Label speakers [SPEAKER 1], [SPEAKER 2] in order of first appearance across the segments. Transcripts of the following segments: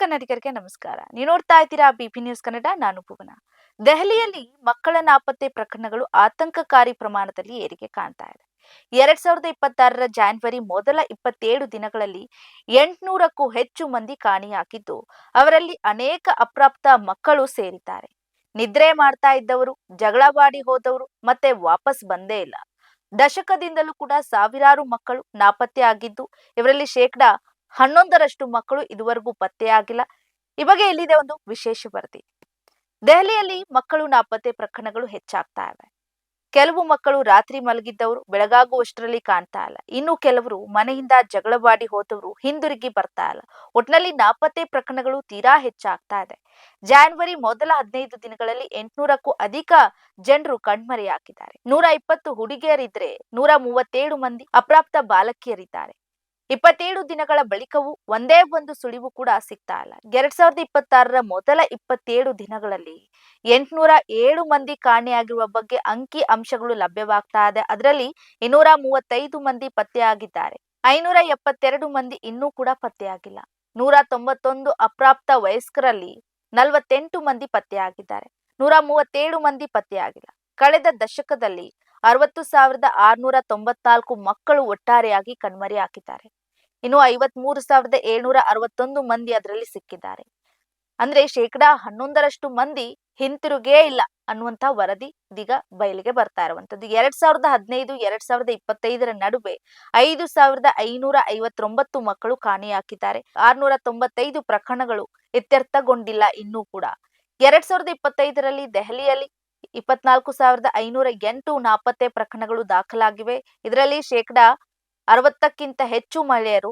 [SPEAKER 1] ಕನ್ನಡಿಗರಿಗೆ ನಮಸ್ಕಾರ. ನೀವು ನೋಡ್ತಾ ಇದ್ದೀರಾ ಬಿಪಿ ನ್ಯೂಸ್ ಕನ್ನಡ, ನಾನು ಭುವನ. ದೆಹಲಿಯಲ್ಲಿ ಮಕ್ಕಳ ನಾಪತ್ತೆ ಪ್ರಕರಣಗಳು ಆತಂಕಕಾರಿ ಪ್ರಮಾಣದಲ್ಲಿ ಏರಿಕೆ ಕಾಣ್ತಾ ಇದೆ. ಎರಡ್ ಸಾವಿರದ ಇಪ್ಪತ್ತಾರರ ಜಾನ್ವರಿ ಮೊದಲ ಇಪ್ಪತ್ತೇಳು ದಿನಗಳಲ್ಲಿ ಎಂಟುನೂರಕ್ಕೂ ಹೆಚ್ಚು ಮಂದಿ ಕಾಣಿಯಾಗಿದ್ದು, ಅವರಲ್ಲಿ ಅನೇಕ ಅಪ್ರಾಪ್ತ ಮಕ್ಕಳು ಸೇರಿದ್ದಾರೆ. ನಿದ್ರೆ ಮಾಡ್ತಾ ಇದ್ದವರು ಜಗಳವಾಡಿ ಹೋದವರು, ಮತ್ತೆ ವಾಪಸ್ ಬಂದೇ ಇಲ್ಲ. ದಶಕದಿಂದಲೂ ಕೂಡ ಸಾವಿರಾರು ಮಕ್ಕಳು ನಾಪತ್ತೆ ಆಗಿದ್ದು ಇವರಲ್ಲಿ ಶೇಕಡಾ ಹನ್ನೊಂದರಷ್ಟು ಮಕ್ಕಳು ಇದುವರೆಗೂ ಪತ್ತೆಯಾಗಿಲ್ಲ ಈ ಬಗ್ಗೆ ಇಲ್ಲಿದೆ ಒಂದು ವಿಶೇಷ ವರದಿ. ದೆಹಲಿಯಲ್ಲಿ ಮಕ್ಕಳು ನಾಪತ್ತೆ ಪ್ರಕರಣಗಳು ಹೆಚ್ಚಾಗ್ತಾ ಇವೆ. ಕೆಲವು ಮಕ್ಕಳು ರಾತ್ರಿ ಮಲಗಿದ್ದವರು ಬೆಳಗಾಗುವಷ್ಟರಲ್ಲಿ ಕಾಣ್ತಾ ಇಲ್ಲ. ಇನ್ನು ಕೆಲವರು ಮನೆಯಿಂದ ಜಗಳವಾಡಿ ಹೋದವರು ಹಿಂದಿರುಗಿ ಬರ್ತಾ ಇಲ್ಲ. ಒಟ್ನಲ್ಲಿ ನಾಪತ್ತೆ ಪ್ರಕರಣಗಳು ತೀರಾ ಹೆಚ್ಚಾಗ್ತಾ ಇದೆ. ಜಾನ್ವರಿ ಮೊದಲ ಹದಿನೈದು ದಿನಗಳಲ್ಲಿ ಎಂಟುನೂರಕ್ಕೂ ಅಧಿಕ ಜನರು ಕಣ್ಮರೆಯಾಗಿದ್ದಾರೆ. ನೂರ ಇಪ್ಪತ್ತು ಹುಡುಗಿಯರಿದ್ರೆ ನೂರ ಮೂವತ್ತೇಳು ಮಂದಿ ಅಪ್ರಾಪ್ತ ಬಾಲಕಿಯರಿದ್ದಾರೆ. ಇಪ್ಪತ್ತೇಳು ದಿನಗಳ ಬಳಿಕವೂ ಒಂದೇ ಒಂದು ಸುಳಿವು ಕೂಡ ಸಿಗ್ತಾ ಇಲ್ಲ. ಎರಡ್ ಸಾವಿರದ ಇಪ್ಪತ್ತಾರರ ಮೊದಲ ಇಪ್ಪತ್ತೇಳು ದಿನಗಳಲ್ಲಿ ಎಂಟುನೂರ ಏಳು ಮಂದಿ ಕಾಣೆಯಾಗಿರುವ ಬಗ್ಗೆ ಅಂಕಿ ಅಂಶಗಳು ಲಭ್ಯವಾಗ್ತಾ ಇದೆ. ಅದರಲ್ಲಿ ಇನ್ನೂರ ಮೂವತ್ತೈದು ಮಂದಿ ಪತ್ತೆಯಾಗಿದ್ದಾರೆ. ಐನೂರ ಎಪ್ಪತ್ತೆರಡು ಮಂದಿ ಇನ್ನೂ ಕೂಡ ಪತ್ತೆಯಾಗಿಲ್ಲ. ನೂರ ತೊಂಬತ್ತೊಂದು ಅಪ್ರಾಪ್ತ ವಯಸ್ಕರಲ್ಲಿ ನಲವತ್ತೆಂಟು ಮಂದಿ ಪತ್ತೆಯಾಗಿದ್ದಾರೆ. ನೂರ ಮೂವತ್ತೇಳು ಮಂದಿ ಪತ್ತೆಯಾಗಿಲ್ಲ. ಕಳೆದ ದಶಕದಲ್ಲಿ ಅರವತ್ತು ಸಾವಿರದ ಆರ್ನೂರ ತೊಂಬತ್ನಾಲ್ಕು ಮಕ್ಕಳು ಒಟ್ಟಾರೆಯಾಗಿ ಕಣ್ಮರೆ ಹಾಕಿದ್ದಾರೆ ಇನ್ನು ಐವತ್ ಮೂರು ಸಾವಿರದ ಏಳ್ನೂರ ಅರವತ್ತೊಂದು ಮಂದಿ ಅದರಲ್ಲಿ ಸಿಕ್ಕಿದ್ದಾರೆ. ಅಂದ್ರೆ ಶೇಕಡಾ ಹನ್ನೊಂದರಷ್ಟು ಮಂದಿ ಹಿಂತಿರುಗೇ ಇಲ್ಲ ಅನ್ನುವಂತ ವರದಿ ಇದೀಗ ಬಯಲಿಗೆ ಬರ್ತಾ ಇರುವಂತದ್ದು ಎರಡ್ ಸಾವಿರದ ಹದಿನೈದು, ಎರಡ್ ಸಾವಿರದ ಇಪ್ಪತ್ತೈದರ ನಡುವೆ ಐದು ಸಾವಿರದ ಐನೂರ ಐವತ್ತೊಂಬತ್ತು ಮಕ್ಕಳು ಕಾಣೆಯಾಕಿದ್ದಾರೆ. ಆರ್ನೂರ ತೊಂಬತ್ತೈದು ಪ್ರಕರಣಗಳು ಇತ್ಯರ್ಥಗೊಂಡಿಲ್ಲ ಇನ್ನೂ ಕೂಡ. ಎರಡ್ ಸಾವಿರದ ಇಪ್ಪತ್ತೈದರಲ್ಲಿ ದೆಹಲಿಯಲ್ಲಿ ಇಪ್ಪತ್ನಾಲ್ಕು ಸಾವಿರದ ಐನೂರ ಎಂಟು ನಾಪತ್ತೆ ಪ್ರಕರಣಗಳು ದಾಖಲಾಗಿವೆ. ಇದರಲ್ಲಿ ಶೇಕಡಾ ಅರವತ್ತಕ್ಕಿಂತ ಹೆಚ್ಚು ಮಹಿಳೆಯರು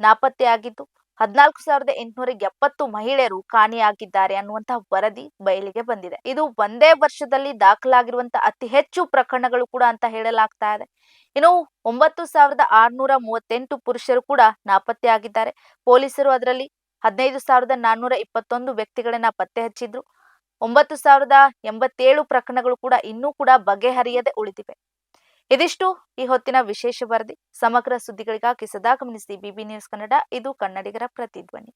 [SPEAKER 1] ನಾಪತ್ತೆಯಾಗಿದ್ದು, ಹದಿನಾಲ್ಕು ಸಾವಿರದ ಎಂಟುನೂರ ಎಪ್ಪತ್ತು ಮಹಿಳೆಯರು ಕಾಣೆಯಾಗಿದ್ದಾರೆ ಅನ್ನುವಂತಹ ವರದಿ ಬಯಲಿಗೆ ಬಂದಿದೆ. ಇದು ಒಂದೇ ವರ್ಷದಲ್ಲಿ ದಾಖಲಾಗಿರುವಂತಹ ಅತಿ ಹೆಚ್ಚು ಪ್ರಕರಣಗಳು ಕೂಡ ಅಂತ ಹೇಳಲಾಗ್ತಾ ಇದೆ. ಇನ್ನು ಒಂಬತ್ತು ಸಾವಿರದ ಆರ್ನೂರ ಮೂವತ್ತೆಂಟು ಪುರುಷರು ಕೂಡ ನಾಪತ್ತೆಯಾಗಿದ್ದಾರೆ. ಪೊಲೀಸರು ಅದರಲ್ಲಿ ಹದಿನೈದು ಸಾವಿರದ ನಾನ್ನೂರ ಇಪ್ಪತ್ತೊಂದು ವ್ಯಕ್ತಿಗಳನ್ನ ಪತ್ತೆ ಹಚ್ಚಿದ್ರು. ಒಂಬತ್ತು ಸಾವಿರದ ಎಂಬತ್ತೇಳು ಪ್ರಕರಣಗಳು ಕೂಡ ಇನ್ನೂ ಕೂಡ ಬಗೆಹರಿಯದೆ ಉಳಿದಿವೆ. ಇದಿಷ್ಟು. ಈ ಹೊತ್ತಿನ ವಿಶೇಷ ವರದಿ ಸಮಗ್ರ ಸುದ್ದಿಗಳಿಗಾಗಿ ಸದಾ ಗಮನಿಸಿ ಬಿಬಿ ನ್ಯೂಸ್ ಕನ್ನಡ. ಇದು ಕನ್ನಡಿಗರ ಪ್ರತಿಧ್ವನಿ.